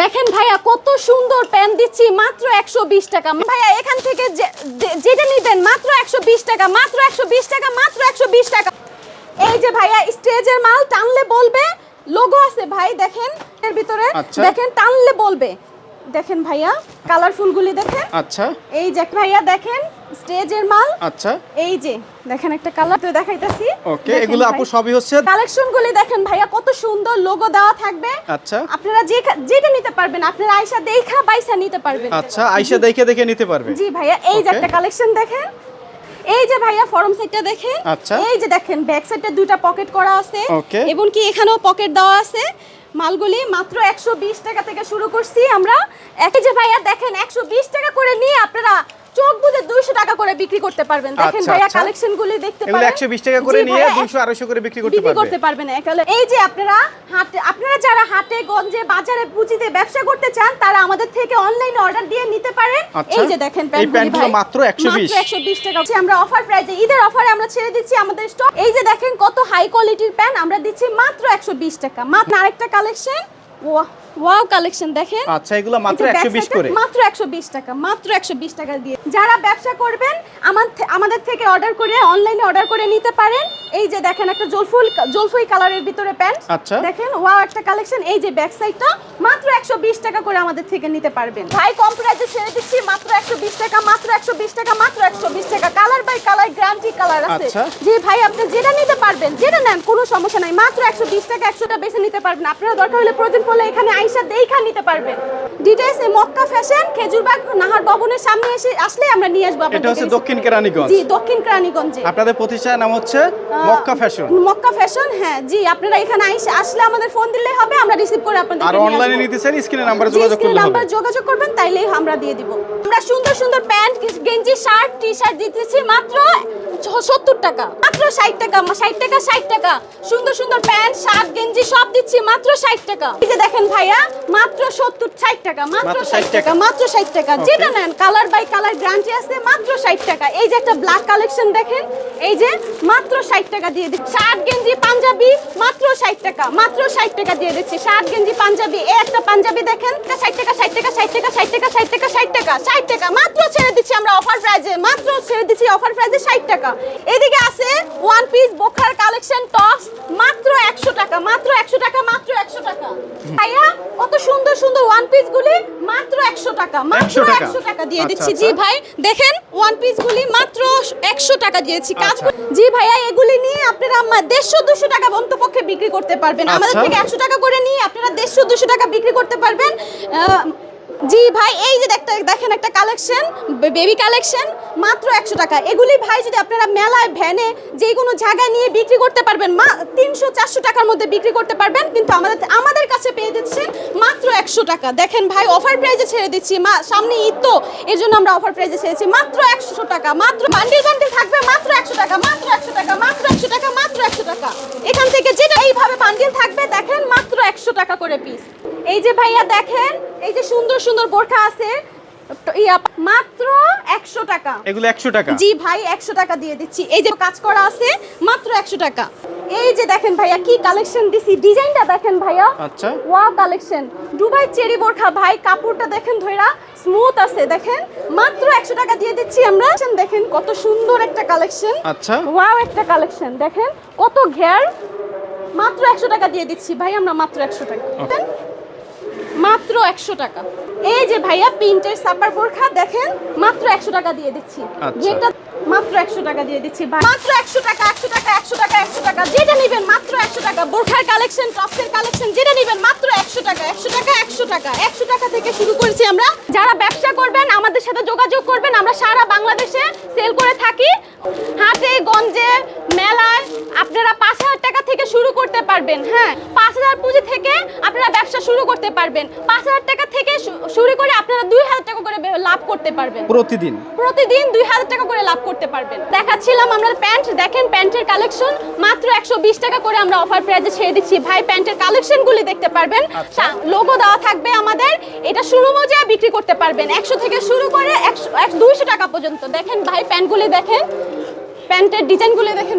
দেখেন ভাইয়া কত সুন্দর প্যান দিচ্ছি মাত্র একশো বিশ টাকা। ভাইয়া এখান থেকে যেটা নিবেন মাত্র একশো বিশ টাকা মাত্র একশো বিশ টাকা মাত্র একশো বিশ টাকা। এই যে ভাইয়া স্টেজের মাল টানলে বলবে লোগো আছে ভাই দেখেন এর ভিতরে আচ্ছা। দেখেন টানলে বলবে। দেখেন ভাইয়া কালারফুল গুলি দেখেন। আচ্ছা। এই যে ভাইয়া দেখেন স্টেজের মাল। আচ্ছা। এই যে দেখেন একটা কালার তো দেখাইতাছি। ওকে এগুলো আপু সবই হচ্ছে কালেকশন গুলি দেখেন ভাইয়া কত সুন্দর লোগো দেওয়া থাকবে। আচ্ছা। আপনারা যে যেটা নিতে পারবেন আপনারা আয়সা দেখা বাইসা নিতে পারবেন। আচ্ছা আইসা দেখে দেখে নিতে পারবেন জি ভাইয়া এই যে একটা কালেকশন দেখেন। এই যে ভাইয়া ফরম সাইডটা দেখেন। আচ্ছা। এই যে দেখেন ব্যাক সাইডে দুইটা পকেট করা আছে. এবং কি এখানেও পকেট দেওয়া আছে। মালগুলি মাত্র একশো বিশ টাকা থেকে শুরু করছি আমরা। একে যে ভাইয়া দেখেন, একশো বিশ টাকা করে নিয়ে আপনারা টাকা করে বিক্রি করতে পারবেন। দেখেন আচ্ছা, ভাইয়া আচ্ছা। কালেকশন গুলি দেখতে পারেন। একশো বিশ টাকা করে নিয়ে ভাইয়া, দুইশো আড়াইশো করে বিক্রি করতে বিক্রি করতে পারবেন একালে এই যে আপনারা হাটে আপনারা যারা হাটে গঞ্জে বাজারে পুঁজিতে ব্যবসা করতে চান তারা আমাদের থেকে অনলাইনে অর্ডার দিয়ে নিতে পারেন। আচ্ছা। এই যে দেখেন এই প্যান্টগুলি মাত্র 120 মাত্র 120 টাকা। আমরা অফার প্রাইসে ঈদের অফারে আমরা ছেড়ে দিচ্ছি আমাদের স্টক এই যে দেখেন কত হাই কোয়ালিটির প্যান্ট আমরা দিচ্ছি মাত্র 120 টাকা। মাত্র আরেকটা কালেকশন ওয়াও কালেকশন দেখেন। আচ্ছা এগুলো মাত্র এই যে একশো back বিশ side-এ করে। মাত্র 120 টাকা মাত্র 120 টাকা দিয়ে। যারা ব্যবসা করবেন আমাদের থেকে অর্ডার করে অনলাইনে অর্ডার করে নিতে পারেন। এই যে দেখেন একটা জলফুল জলফুই কালারের ভিতরে প্যান্ট আচ্ছা। দেখেন ওয়াও একটা কালেকশন এই যে ব্যাক সাইডটা মাত্র 120 টাকা করে আমাদের থেকে নিতে পারবেন। ভাই কম প্রাইসে ছেড়ে দিচ্ছি মাত্র 120 টাকা মাত্র 120 টাকা মাত্র 120 টাকা। Colour by colour guarantee colour আছে। আচ্ছা। জি ভাই আপনি যেটা নিতে পারবেন যেটা নেন কোনো সমস্যা নাই। মাত্র 120 টাকা 100 টাকা বেশি নিতে পারবেন। আপনারা দরকার হলে প্রয়োজন পড়লে এখানে আইসা দেখা নিতে পারবেন ডিটেইলস এ মক্কা ফ্যাশন খেজুরবাগ নাহার ভবনের সামনে এসে আসলে আমরা নিয়ে আসব এটা হচ্ছে দক্ষিণ কেরানীগঞ্জ। জি দক্ষিণ কেরানীগঞ্জে। আপনাদের প্রতিষ্ঠানের নাম হচ্ছে মক্কা ফ্যাশন মক্কা ফ্যাশন হ্যাঁ জি আপনারা এখানে আইসে আসলে আমাদের ফোন দিলে হবে আমরা রিসিভ করে আপনাদের আর অনলাইনে নিতে চান স্ক্রিনে নাম্বারে যোগাযোগ করলে হবে। নাম্বার যোগাযোগ করবেন তাইলেই আমরা দিয়ে দিব। আমরা সুন্দর সুন্দর প্যান্ট গেঞ্জি শার্ট টি শার্ট দিতেছি মাত্র সত্তর টাকা মাত্র ষাট টাকা ষাট টাকা ষাট টাকা সুন্দর সুন্দর প্যান্ট শার্ট গেঞ্জি সব দিচ্ছি মাত্র ষাট টাকা এই যে দেখেন ভাইয়া মাত্র সত্তর ষাট টাকা মাত্র ষাট টাকা। মাত্র ষাট টাকা যেটা নেন কালার বাই কালার গ্যারান্টি আছে মাত্র ষাট টাকা এই যে একটা ব্ল্যাক কালেকশন দেখেন এই যে মাত্র ষাট টাকা দিয়ে দিচ্ছি শার্ট গেঞ্জি পাঞ্জাবি মাত্র ষাট টাকা মাত্র ষাট টাকা দিয়ে দিচ্ছি শার্ট গেঞ্জি পাঞ্জাবি এই একটা পাঞ্জাবি দেখেন ষাট টাকা ষাট টাকা ষাট টাকা ষাট টাকা ষাট টাকা ষাট টাকা ষাট টাকা। মাত্র ছেড়ে দিচ্ছি আমরা অফার প্রাইজে মাত্র ছেড়ে দিচ্ছি অফার প্রাইজে ষাট টাকা। এদিকে আছে ওয়ান পিস বোখার কালেকশন টপস মাত্র একশো টাকা। মাত্র একশো টাকা মাত্র একশো টাকা। ভাইয়া কত সুন্দর সুন্দর ওয়ান পিস গুলি মাত্র একশো টাকা। মাত্র 100 টাকা। একশো টাকা দিয়ে আচ্ছা, দিচ্ছি। আচ্ছা। জি ভাই দেখেন ওয়ান পিস গুলি মাত্র একশো টাকা দিয়েছি। কাজ আচ্ছা। জি ভাইয়া এগুলি নিয়ে আপনারা আমার দেড়শো দুশো টাকা অন্তপক্ষে বিক্রি করতে পারবেন। আমাদের। থেকে একশো টাকা করে নিয়ে আপনারা দেড়শো দুশো টাকা বিক্রি করতে পারবেন। জি ভাই, এই যে দেখতে দেখেন একটা কালেকশন বেবি কালেকশন মাত্র একশো টাকা। এগুলি ভাই যদি আপনারা মেলায়, ভ্যানে যে কোনো জায়গায় নিয়ে বিক্রি করতে পারবেন, মা, তিনশো, চারশো টাকার মধ্যে বিক্রি করতে পারবেন, কিন্তু আমাদের আমাদের কাছে পেয়ে দিচ্ছেন মাত্র একশো টাকা। দেখেন ভাই অফার প্রাইজে ছেড়ে দিচ্ছি, মা, সামনে ঈদ তো, এই জন্য আমরা অফার প্রাইজে ছেড়েছি। মাত্র একশো টাকা, মাত্র বান্ডিল বান্ডিল থাকবে, মাত্র একশো টাকা, মাত্র একশো টাকা, মাত্র একশো টাকা, মাত্র একশো টাকা। এখান থেকে যেটা এইভাবে বান্ডিল থাকবে দেখেন মাত্র একশো টাকা করে পিস এই যে ভাইয়া দেখেন এই যে সুন্দর সুন্দর বোরখা আছে মাত্র একশো টাকা। এগুলো একশো টাকা। জি ভাই একশো টাকা দিয়ে দিচ্ছি। এই যে কাজ করা আছে মাত্র একশো টাকা। এই যে দেখেন ভাইয়া কি কালেকশন দিছি। ডিজাইনটা দেখেন ভাইয়া। আচ্ছা। ওয়াও কালেকশন দুবাই চেরি বোরখা ভাই কাপড়টা দেখেন ধইরা স্মুথ আছে দেখেন। মাত্র একশো টাকা দিয়ে দিচ্ছি আমরা। দেখেন কত সুন্দর একটা কালেকশন আচ্ছা। ওয়াও একটা কালেকশন দেখেন। কত ঘের। মাত্র একশো টাকা দিয়ে দিচ্ছি। ভাই আমরা মাত্র একশো টাকা. মাত্র একশো টাকা। এই যে ভাইয়া প্রিন্টের সাপার বোরখা দেখেন মাত্র একশো টাকা দিয়ে দিচ্ছি। আচ্ছা। যেটা মাত্র একশো টাকা দিয়ে দিচ্ছি। মাত্র একশো টাকা একশো টাকা একশো টাকা একশো টাকা যেটা নেবেন মাত্র একশো টাকা। বোরখার কালেকশন টপসের কালেকশন যেটা নেবেন মাত্র একশো টাকা একশো টাকা একশো টাকা। একশো টাকা থেকে শুরু করেছি আমরা। যারা ব্যবসা করবেন আমাদের সাথে যোগাযোগ করবেন। আমরা সারা বাংলাদেশে সেল করে থাকি হাটে গঞ্জে মেলায় আপনারা পাঁচ হাজার টাকা থেকে শুরু করতে পারবেন হ্যাঁ? পাঁচ হাজার পুঁজি থেকে আপনারা ব্যবসা শুরু করতে পারবেন। পাঁচ হাজার টাকা থেকে শুরু করে আপনারা দুই হাজার টাকা করে লাভ করতে পারবেন। প্রতিদিন? প্রতিদিন দুই হাজার টাকা করে লাভ করতে পারবেন। দেখাচ্ছিলাম আমরা প্যান্ট দেখেন প্যান্টের কালেকশন। মাত্র একশো বিশ টাকা করে আমরা অফার প্রাইজে ছেড়ে দিচ্ছি। ভাই প্যান্টের কালেকশনগুলি দেখতে পারবেন। আচ্ছা। লোগো দেওয়া থাকবে আমাদের। এটা শুরু মজায় বিক্রি করতে পারবেন। একশো থেকে শুরু করে একশো দুইশো টাকা পর্যন্ত। দেখেন ভাই প্যান্টগুলি দেখেন। প্যান্টের ডিজাইনগুলি দেখেন।